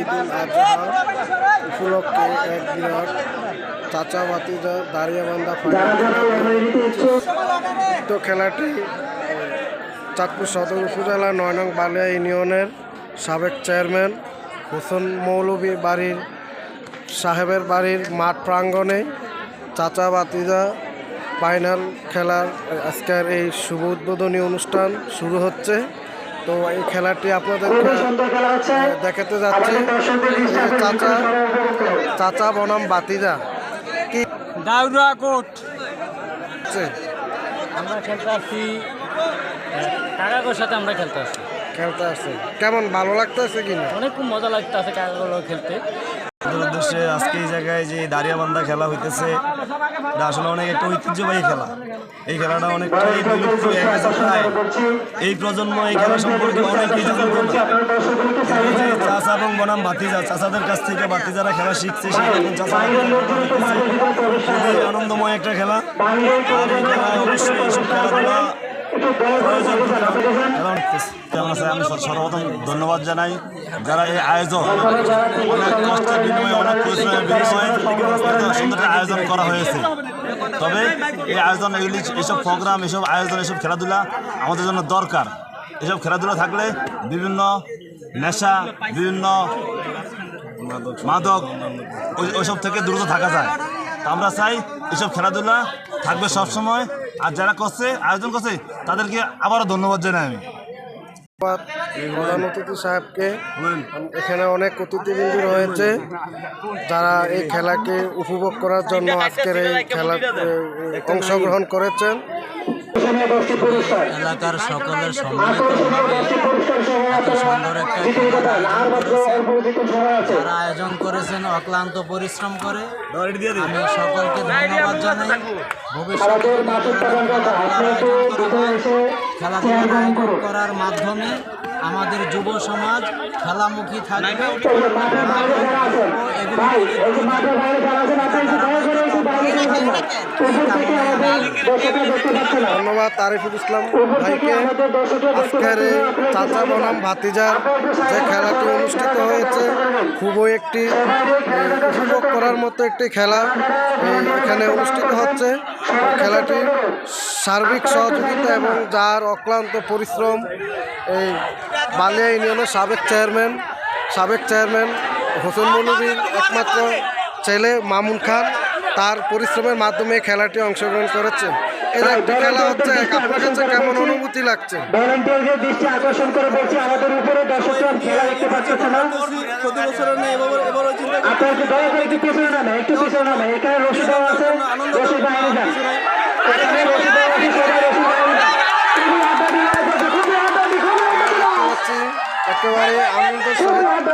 ঈদ উল আজহা উপলক্ষে এক বিরাট চাচা বাতিজা দাঁড়িয়াবান্ধা উক্ত খেলাটি চাঁদপুর সদর উপজেলা নয় নং বালিয়া ইউনিয়নের সাবেক চেয়ারম্যান হোসেন মৌলভী বাড়ির সাহেবের বাড়ির মাঠ প্রাঙ্গণে চাচা বাতিজা ফাইনাল খেলার আজকের এই শুভ উদ্বোধনী অনুষ্ঠান শুরু হচ্ছে। তো এই খেলাটি আপনাদের দেখাতে যাচ্ছে। চাচা চাচা বনাম বাতিজা। কি দাউরা কোট। আমরা খেলতে আসছি কাকাগোর সাথে আমরা খেলতে আসছি। খেলতে আসছি। কেমন ভালো লাগতেছে কিনা? অনেক খুব মজা লাগতে আছে কাকাগুলো খেলতে। উদ্দেশ্যে আজকে এই জায়গায় যে দাঁড়িয়াবান্ধা খেলা হইতেছে, এটা আসলে অনেক একটা ঐতিহ্যবাহী খেলা। এই খেলাটা প্রায়। এই প্রজন্ম এই খেলা সম্পর্কে অনেকেই জানতো চাষা এবং বনাম বাতিজা চাষাদের কাছ থেকে বাতিজারা খেলা শিখছে সেই আনন্দময় একটা খেলা। আর এই খেলা অবশ্যই সর্বপ্রথম ধন্যবাদ জানাই। যারা এই আয়োজন অনেক কষ্টের বিনিময়ে, অনেক পরিশ্রমের বিনিময়ে সুন্দর আয়োজন করা হয়েছে। তবে এই আয়োজন, এগুলি এইসব প্রোগ্রাম, এসব আয়োজন, এসব খেলাধুলা আমাদের জন্য দরকার। এসব খেলাধুলা থাকলে বিভিন্ন নেশা, বিভিন্ন মাদক, ওই ওইসব থেকে দ্রুত থাকা যায়। আমরা চাই এসব খেলাধুলা থাকবে সব সময় আর যারা করছে আয়োজন করছে তাদেরকে আবারও ধন্যবাদ জানাই আমি। প্রধান অতিথি সাহেবকে। এখানে অনেক অতিথিবৃন্দ রয়েছে যারা এই খেলাকে উপভোগ করার জন্য আজকের এই খেলা অংশগ্রহণ করেছেন। এলাকার সকলের সম্মিলিতভাবে এত সুন্দর একটা খেলার আয়োজন করেছেন অক্লান্ত পরিশ্রম করে আমি সকলকে ধন্যবাদ জানাই। ভবিষ্যতে আয়োজন করার মাধ্যমে আমাদের যুব সমাজ খেলামুখী থাকবে। ধন্যবাদ, তারিফুল ইসলাম ভাইকে। আজকের চাচা বনাম ভাতিজার যে খেলাটি অনুষ্ঠিত হয়েছে, খুবই একটি উপভোগ করার মতো একটি খেলা এখানে অনুষ্ঠিত হচ্ছে। খেলাটি সার্বিক সহযোগিতা এবং যার অক্লান্ত পরিশ্রম এই বালিয়া ইউনিয়নের সাবেক চেয়ারম্যান সাবেক চেয়ারম্যান হোসেন মৌলভীর একমাত্র ছেলে মামুন খান। তার পরিশ্রমের মাধ্যমে খেলাটি অংশগ্রহণ করেছে। এর খেলা হচ্ছে আপনার কাছে কেমন অনুভূতি লাগছে? ভলেন্টিয়ারদের দৃষ্টি আকর্ষণ করে বলছি আমাদের উপরে দর্শকরা খেলা দেখতে পাচ্ছে না আপনারা একটু দয়া করে একটু পিছনে নামে একটু পিছনে নামে। এখানে রশি আছে। বাইরে যান এখানে সবাই একেবারে আনন্দ সহিত